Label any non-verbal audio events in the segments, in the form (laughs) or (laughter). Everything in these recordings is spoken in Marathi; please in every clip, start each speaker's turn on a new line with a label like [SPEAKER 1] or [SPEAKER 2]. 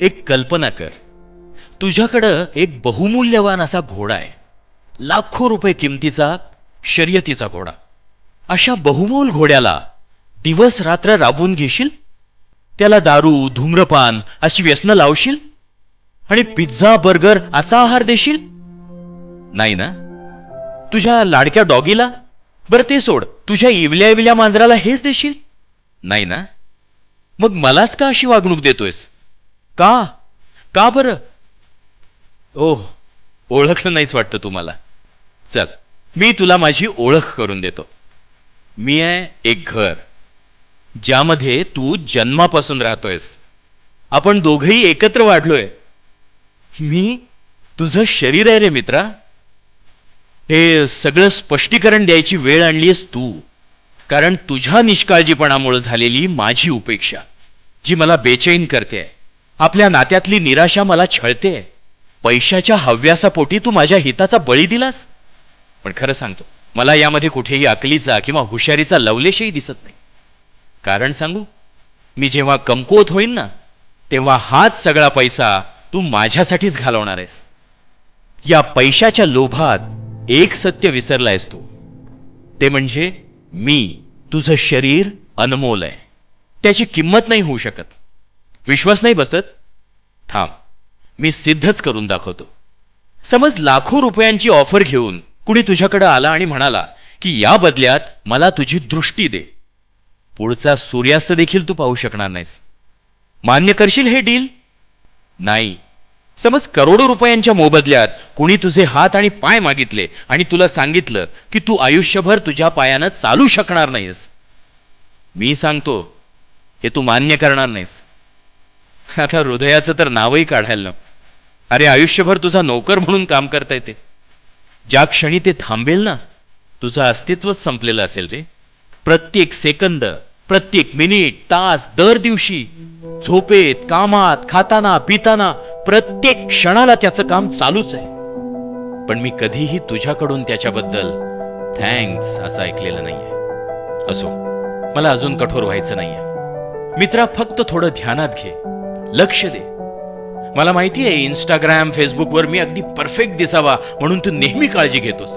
[SPEAKER 1] एक कल्पना कर. तुझ्याकडं एक बहुमूल्यवान असा घोडा आहे. लाखो रुपये किमतीचा शर्यतीचा घोडा. अशा बहुमोल घोड्याला दिवस रात्र राबवून घेशील? त्याला दारू धूम्रपान अशी व्यसनं लावशील? आणि पिझ्झा बर्गर असा आहार देशील? नाही ना? तुझ्या लाडक्या डॉगीला? बरं ते सोड तुझ्या इवल्या इवल्या मांजराला हेच देशील? नाही ना? मग मलाच का अशी वागणूक देतोयस? का? का बरं? ओह ओळखलं नाहीच वाटतं तुम्हाला. चल मी तुला माझी ओळख करून देतो. मी आहे एक घर ज्यामध्ये तू जन्मापासून राहतोयस. आपण दोघही एकत्र वाढलोय. मी तुझं शरीर आहे रे मित्रा. हे सगळं स्पष्टीकरण द्यायची वेळ आणलीस तू. कारण तुझ्या निष्काळजीपणामुळे झालेली माझी उपेक्षा जी मला बेचैन करते आपल्या नात्यातली निराशा मला छळते. पैशाच्या हव्यासापोटी तू माझ्या हिताचा बळी दिलास. पण खरं सांगतो मला यामध्ये कुठेही अकलीचा किंवा हुशारीचा लवलेशही दिसत नाही. कारण सांगू मी जेव्हा कमकुवत होईन ना तेव्हा हाच सगळा पैसा तू माझ्यासाठीच घालवणार आहेस. या पैशाच्या लोभात एक सत्य विसरलायस तू. ते म्हणजे मी तुझं शरीर अनमोल आहे. त्याची किंमत नाही होऊ शकत. विश्वास नाही बसत? थांब मी सिद्धच करून दाखवतो. समज लाखो रुपयांची ऑफर घेऊन कुणी तुझ्याकडे आला आणि म्हणाला की या बदल्यात मला तुझी दृष्टी दे. पुढचा सूर्यास्त देखील तू पाहू शकणार नाहीस. मान्य करशील हे डील नाही. समज करोडो रुपयांच्या मोबदल्यात कुणी तुझे हात आणि पाय मागितले आणि तुला सांगितलं की तू आयुष्यभर तुझ्या पायानं चालू शकणार नाहीस. मी सांगतो हे तू मान्य करणार नाहीस. (laughs) आता हृदयाचं तर नावही काढायला नको. अरे आयुष्यभर तुझा नोकर म्हणून काम करता येते ज्या क्षणी ते थांबेल ना तुझं अस्तित्वच संपलेलं असेल रे प्रत्येक सेकंद प्रत्येक मिनिट तास दर दिवशी झोपेत कामात खाताना पिताना प्रत्येक क्षणाला त्याचं काम चालूच आहे. पण मी कधीही तुझ्याकडून त्याच्याबद्दल थँक्स असं ऐकलेलं नाहीये. असो मला अजून कठोर व्हायचं नाहीये. मित्रा फक्त थोडं ध्यानात घे. लक्ष दे. मला माहिती आहे इंस्टाग्राम फेसबुकवर मी अगदी परफेक्ट दिसावा म्हणून तू नेहमी काळजी घेतोस.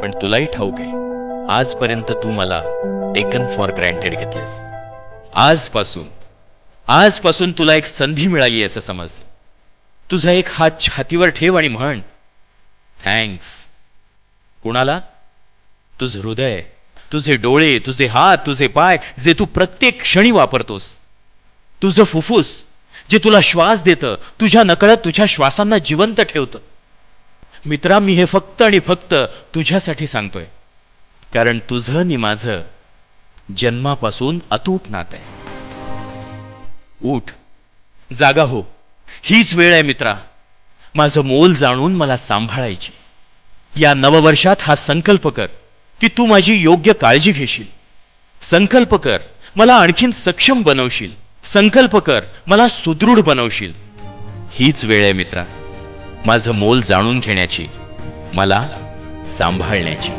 [SPEAKER 1] पण तुलाही ठाऊक आहे आजपर्यंत तू मला टेकन फॉर ग्रँटेड घेतलेस. आजपासून आजपासून तुला एक संधी मिळाली असं समज. तुझा एक हात छातीवर ठेव आणि म्हण थँक्स कुणाला? तुझं हृदय तुझे डोळे तुझे हात तुझे पाय जे तू प्रत्येक क्षणी वापरतोस. तुझं फुफ्फुस जे तुला श्वास देतं तुझ्या नकळत तुझ्या श्वासांना जिवंत ठेवतं. मित्रा मी हे फक्त आणि फक्त तुझ्यासाठी सांगतोय. कारण तुझं आणि माझं जन्मापासून अतूट नात आहे. उठ. जागा हो. हीच वेळ आहे मित्रा. माझं मोल जाणून मला सांभाळायची. या नववर्षात हा संकल्प कर की तू माझी योग्य काळजी घेशील. संकल्प कर मला आणखीन सक्षम बनवशील. संकल्प कर मला सुदृढ बनवशील. हीच वेळ आहे मित्रा. माझं मोल जाणून घेण्याची मला सांभाळण्याची.